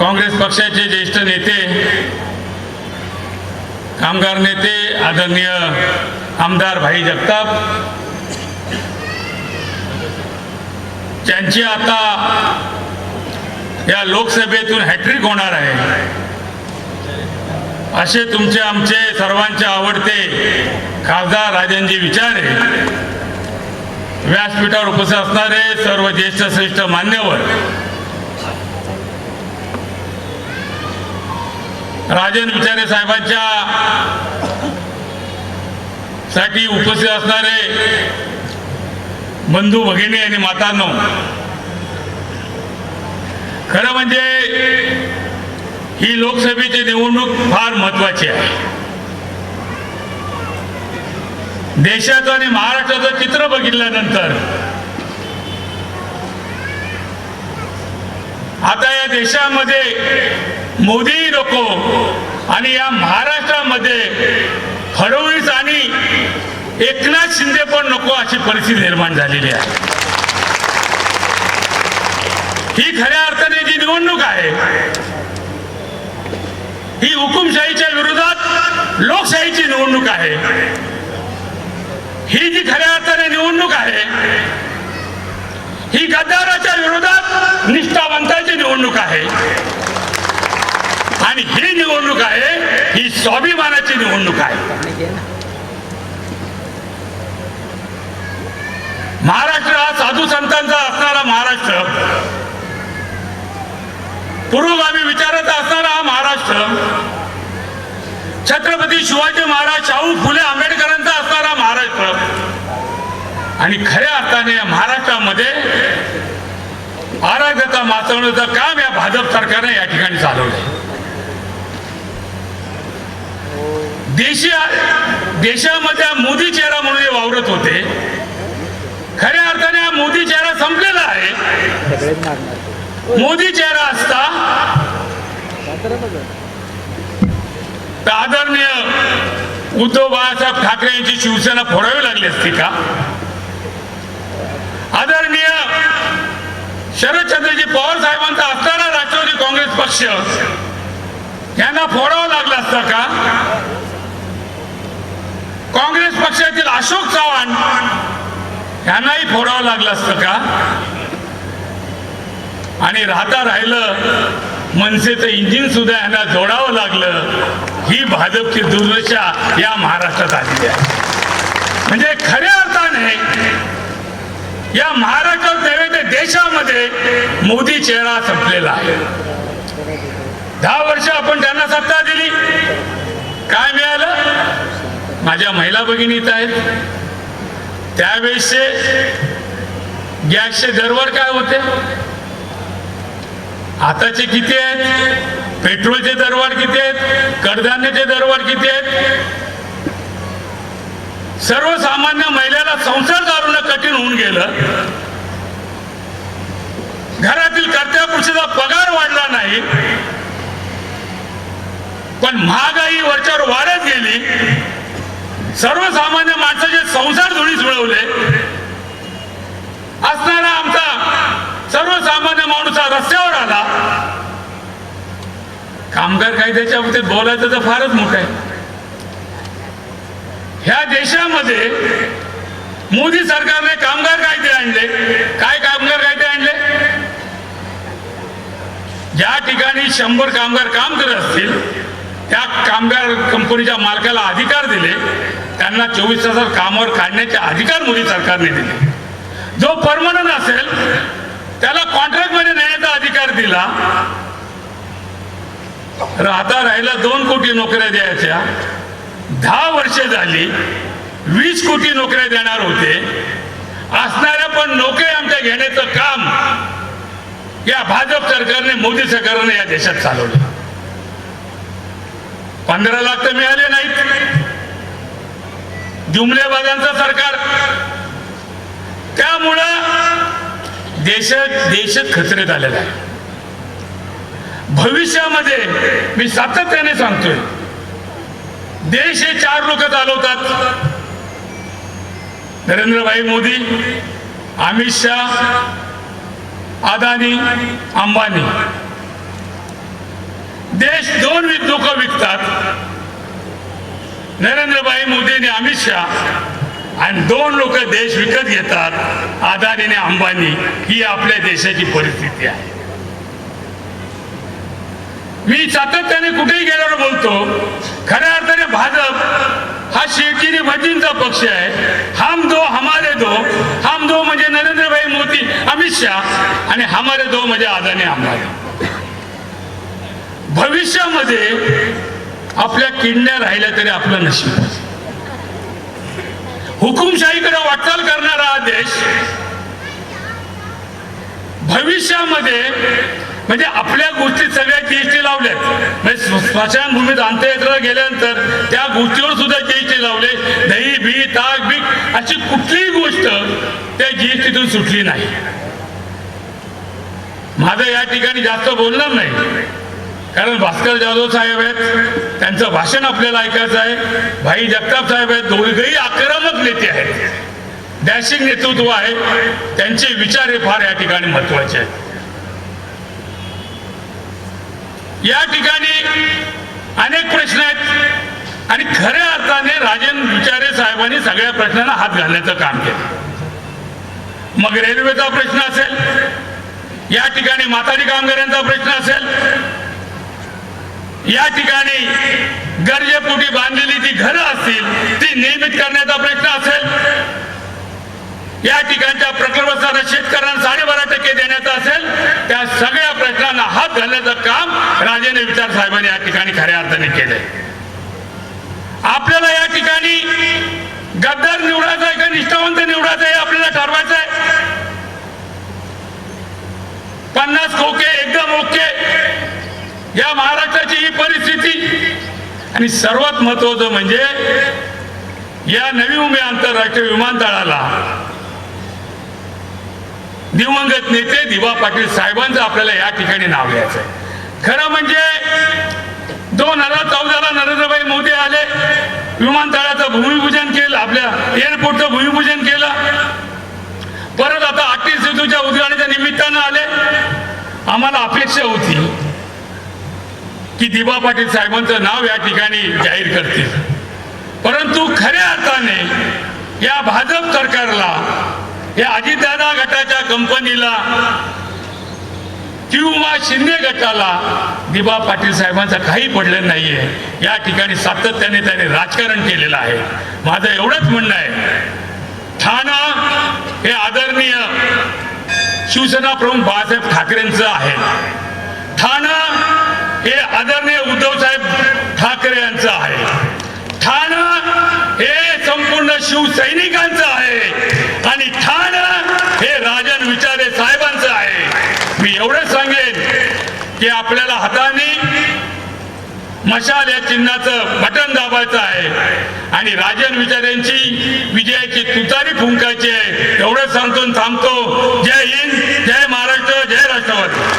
काँग्रेस पक्षाचे ज्येष्ठ नेते कामगार नेते आदरणीय आमदार भाई जगताप ज्यांची आता या लोकसभेतून हॅट्रिक होणार आहे असे तुमचे आमचे सर्वांचे आवडते खासदार राजनजी विचारे व्यासपीठावर उपस्थित असणारे सर्व ज्येष्ठ श्रेष्ठ मान्यवर राजन विचारे साहेबांच्या साठी उपस्थित असणारे बंधू भगिनी आणि मातांनो खरं म्हणजे ही लोकसभेची निवडणूक फार महत्वाची आहे. देशाचं आणि महाराष्ट्राचं चित्र बघितल्यानंतर आता या देशामध्ये मोदी नको. आणि या महाराष्ट्रामध्ये फडणवीस आणि एकनाथ शिंदे पण नको अशी परिस्थिती निर्माण झालेली आहे. ही खऱ्या अर्थाने जी निवडणूक आहे ही हुकुमशाहीच्या विरोधात लोकशाहीची निवडणूक आहे. ही जी खऱ्या अर्थाने निवडणूक आहे ही गद्दाराच्या विरोधात निष्ठावंताची निवडणूक आहे. आणि ही निवडणूक आहे ही स्वाभिमानाची निवडणूक आहे. महाराष्ट्र हा साधू संतांचा असणारा महाराष्ट्र. पुरोगामी विचाराचा असणारा हा महाराष्ट्र. छत्रपती शिवाजी महाराज शाहू फुले आंबेडकरांचा असणारा महाराष्ट्र. आणि खऱ्या अर्थाने या महाराष्ट्रामध्ये आराध्यता माचवण्याचं काम या भाजप सरकारने या ठिकाणी चालवलं देशी देशामध्ये मोदी चेहरा म्हणून वावरत होते. खऱ्या अर्थाने हा मोदी चेहरा संपलेला आहे. मोदी चेहरा असता तर आदरणीय उद्धव बाळासाहेब ठाकरे यांची शिवसेना फोडावी लागली असती का? आदरणीय शरदचंद्रजी पवार साहेबांचा असणारा राष्ट्रवादी काँग्रेस पक्ष यांना फोडावं लागला असता का? काँग्रेस पक्षातील अशोक चव्हाण यांनाही फोडावं लागलं असतं का? आणि राहता राहिलं मनसेचं इंजिन सुद्धा यांना जोडावं लागलं ही भाजपची दुर्दशा या महाराष्ट्रात आलेली आहे. म्हणजे खऱ्या अर्थाने या महाराष्ट्रात नव्हे तर देशामध्ये मोदी चेहरा संपलेला आहे. दहा वर्ष आपण त्यांना सत्ता दिली. काय मिळालं? माझ्या महिला भगिनी इथं आहेत. त्यावेळेसचे गॅसचे दरवर काय होते? आताचे किती आहेत? पेट्रोलचे दरवाढ किती आहेत? कडधान्याचे दरवाढ किती आहेत? सर्वसामान्य महिलेला संसार चालवणं कठीण होऊन गेलं. घरातील कर्त्या पुरुषाचा पगार वाढला नाही. पण महागाई वरच्यावर वाढत गेली. सर्वसामान्य माणसाचे संसार धुळीस मिळवले. असणारा आमचा सर्वसामान्य माणूस हा रस्त्यावर आला. कामगार कायद्याच्या बाबतीत बोलायचं तर फारच मोठं आहे. ह्या देशामध्ये मोदी सरकारने कामगार कायदे आणले. काय कामगार कायदे आणले? ज्या ठिकाणी शंभर कामगार काम करत असतील त्या कामगार कंपनीच्या मालकाला अधिकार दिले. त्यांना चोवीस तासात कामावर काढण्याचे अधिकार मोदी सरकारने दिले. जो परमनंट असेल त्याला कॉन्ट्रॅक्टमध्ये नेण्याचा अधिकार दिला. राहता राहिला दोन कोटी नोकऱ्या द्यायच्या. दहा वर्षे झाली वीस कोटी नोकऱ्या देणार होते. असणाऱ्या पण नोकऱ्या आमच्या घेण्याचं काम या भाजप सरकारने मोदी सरकारने या देशात चालवलं. पंधरा लाख तर मिळाले नाहीत. जुमलेबाजांचं सरकार. त्यामुळं देशात देशात खचरेत आलेला आहे. भविष्यामध्ये मी सातत्याने सांगतोय देश हे चार लोक चालवतात. नरेंद्रभाई मोदी अमित शाह अदानी अंबानी. देश दोन लोक विकतात. नरेंद्रभाई मोदी आणि अमित शहा आणि दोन लोक देश विकत घेतात अदानी आणि अंबानी ही आपल्या देशाची परिस्थिती आहे. मी सातत्याने कुठेही गेल्यावर बोलतो खऱ्या अर्थाने भाजप हा शेतीने भजींचा पक्ष आहे. हम दो हमारे दो. हम दो म्हणजे नरेंद्रभाई मोदी अमित शहा आणि हमारे दो म्हणजे अदानी अंबानी. भविष्यामध्ये आपल्या किडण्या राहिल्या तरी आपलं नशीब. हुकुमशाहीकडे वाटचाल करणारा हा देश भविष्यामध्ये म्हणजे आपल्या गोष्टी सगळ्या जीएसटी लावल्यात. म्हणजे स्मशानभूमीत अंत्ययात्रा गेल्यानंतर त्या गोष्टीवर सुद्धा जीएसटी लावले. दही बी ताक बीक अशी कुठलीही गोष्ट त्या जीएसटीतून सुटली नाही. माझं या ठिकाणी जास्त बोलणार नाही. कारण भास्कर जाधव साहेब आहेत त्यांचं भाषण आपल्याला ऐकायचं आहे. भाई जगताप साहेब आहेत दोघेही आक्रमक नेते आहेत. डॅशिंग नेतृत्व आहे. त्यांचे विचार हे फार या ठिकाणी महत्त्वाचे आहेत. या ठिकाणी अनेक प्रश्न आहेत. आणि खऱ्या अर्थाने राजन विचारे साहेबांनी सगळ्या प्रश्नांना हात घालण्याचं काम केलं. मग रेल्वेचा प्रश्न असेल. या ठिकाणी माथाडी कामगारांचा प्रश्न असेल. या ठिकाणी गरजेपोटी बांधलेली जी घरं असतील ती नियमित करण्याचा प्रश्न असेल या ठिकाणच्या प्रकल्पाचा शेतकऱ्यांना साडेबारा टक्के देण्याचा असेल त्या सगळ्या प्रश्नांना हात घालण्याचं काम राजेने विचार साहेबांनी या ठिकाणी खऱ्या अर्थाने केलंय. आपल्याला या ठिकाणी गद्दार निवडायचा आहे का निष्ठावंत निवडायचं आहे आपल्याला ठरवायचं आहे पन्नास खोके एकदम ओके या महाराष्ट्राची ही परिस्थिती आणि सर्वात महत्वाचं म्हणजे या नवी मुंबई आंतरराष्ट्रीय विमानतळाला दिवंगत नेते दिवा पाटील साहेबांचं आपल्याला या ठिकाणी नाव घ्यायचं आहे खरं म्हणजे दोन हजार चौदाला नरेंद्रभाई मोदी आले विमानतळाचं भूमिपूजन केलं आपल्या एअरपोर्टचं भूमिपूजन केलं. परत आता आठवीस सेतूच्या उद्घाटनाच्या निमित्तानं आले. आम्हाला अपेक्षा होती की दिबा पाटील साहेबांचं नाव या ठिकाणी जाहीर करतील. परंतु खऱ्या अर्थाने या भाजप सरकारला या अजितदादा गटाच्या कंपनीला किंवा शिंदे गटाला दिबा पाटील साहेबांचं काही पडलं नाहीये. या ठिकाणी सातत्याने त्याने राजकारण केलेलं आहे. माझं एवढंच म्हणणं आहे. ठाणा हे आदरणीय शिवसेना प्रमुख बाळासाहेब ठाकरेंचं आहे. ठाणा हे आदरणीय उद्धव साहेब ठाकरे यांचं आहे. ठाण हे संपूर्ण शिवसैनिकांचं आहे आणि ठाण हे राजन विचारे साहेबांचं आहे. मी एवढंच सांगेन की आपल्याला हाताने मशाल या चिन्हाचं बटन दाबायचं आहे आणि राजन विचारांची विजयाची तुतारी फुंकायची आहे. एवढं सांगतो आणि थांबतो. जय हिंद जय महाराष्ट्र जय राष्ट्रवादी.